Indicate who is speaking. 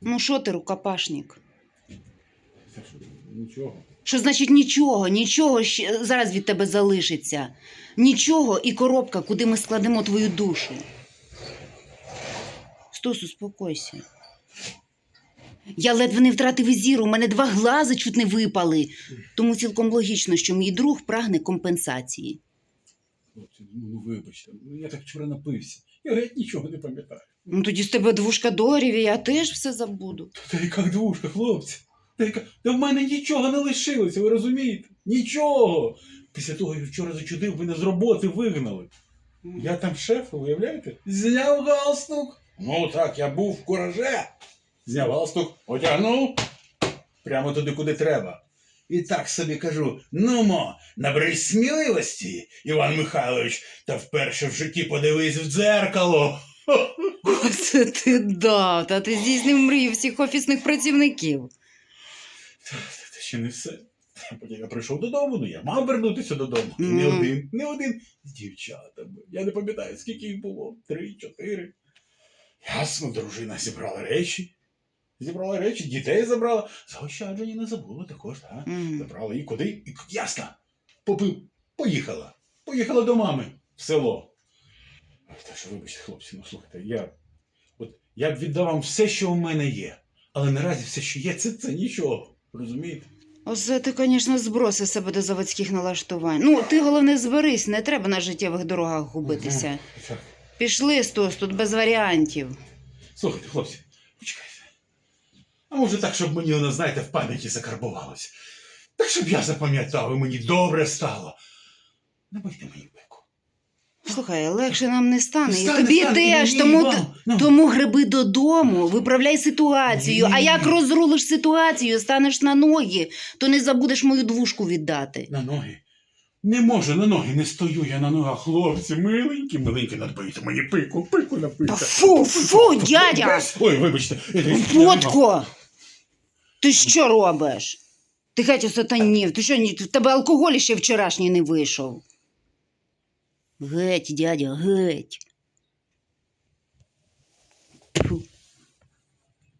Speaker 1: Ну що ти, рукопашник?
Speaker 2: Нічого.
Speaker 1: Що значить нічого, нічого ще зараз від тебе залишиться. Нічого і коробка, куди ми складемо твою душу. Стос, успокойся. Я ледве не втратив зір, у мене два глази чуть не випали. Тому цілком логічно, що мій друг прагне компенсації.
Speaker 2: Хлопці, ну, ну вибачте, ну я так вчора напився. Я геть нічого не пам'ятаю.
Speaker 1: Ну тоді з тебе двушка доларів, і я теж все забуду.
Speaker 2: Та яка двушка, хлопці. Та, яка... Та в мене нічого не лишилося, ви розумієте? Нічого. Після того, як вчора зачудив, мене з роботи вигнали. Я там шеф, уявляєте? Зняв галстук. Ну так, я був в кураже. Зняв галстук, одягнув прямо туди, куди треба. І так собі кажу: ну мо, наберись сміливості, Іван Михайлович, та вперше в житті подивись в дзеркало.
Speaker 1: Оце ти дав, та ти здійснив мрію всіх офісних працівників.
Speaker 2: Та Це ще не все. Я прийшов додому, ну я мав вернутися додому. І не один, не один з дівчатами. Я не пам'ятаю, скільки їх було. Три, чотири. Ясно, дружина зібрала речі. Зібрала речі, дітей забрала. Заощадження не забула також, так?
Speaker 1: Мгм.
Speaker 2: Забрала і куди? І ясно. Попив. Поїхала. Поїхала до мами в село. Та що, вибачте, хлопці, ну слухайте, я. От я б віддав вам все, що у мене є. Але наразі все, що є, це, це нічого. Розумієте?
Speaker 1: Оце ти, звісно, збросив себе до заводських налаштувань. Ну, ти головне зберись, не треба на життєвих дорогах губитися.
Speaker 2: Так.
Speaker 1: Пішли, Стос, тут без варіантів.
Speaker 2: Слухайте, хлопці, почекайте. А може так, щоб мені воно, знаєте, в пам'яті закарбувалось. Так, щоб я запам'ятав і мені добре стало. Набийте мені пику.
Speaker 1: Слухай, легше нам не стане.
Speaker 2: Не
Speaker 1: і
Speaker 2: стане,
Speaker 1: тобі
Speaker 2: стане,
Speaker 1: теж,
Speaker 2: мені,
Speaker 1: тому,
Speaker 2: вам. Ну.
Speaker 1: тому гриби додому, виправляй ситуацію. А
Speaker 2: Ні.
Speaker 1: як розрулиш ситуацію, станеш на ноги, то не забудеш мою двушку віддати.
Speaker 2: На ноги. Не можу, на ноги не стою я на ногах, хлопці, миленькі, миленькі, надбийте мені пику, пику
Speaker 1: Та
Speaker 2: напийте.
Speaker 1: фу, фу, дядя!
Speaker 2: Ой, вибачте.
Speaker 1: Фотко! Ти що робиш? Ти геть сатанів, Ти що, ні- в тебе алкоголь ще вчорашній не вийшов. Геть, дядя, геть. Тьфу.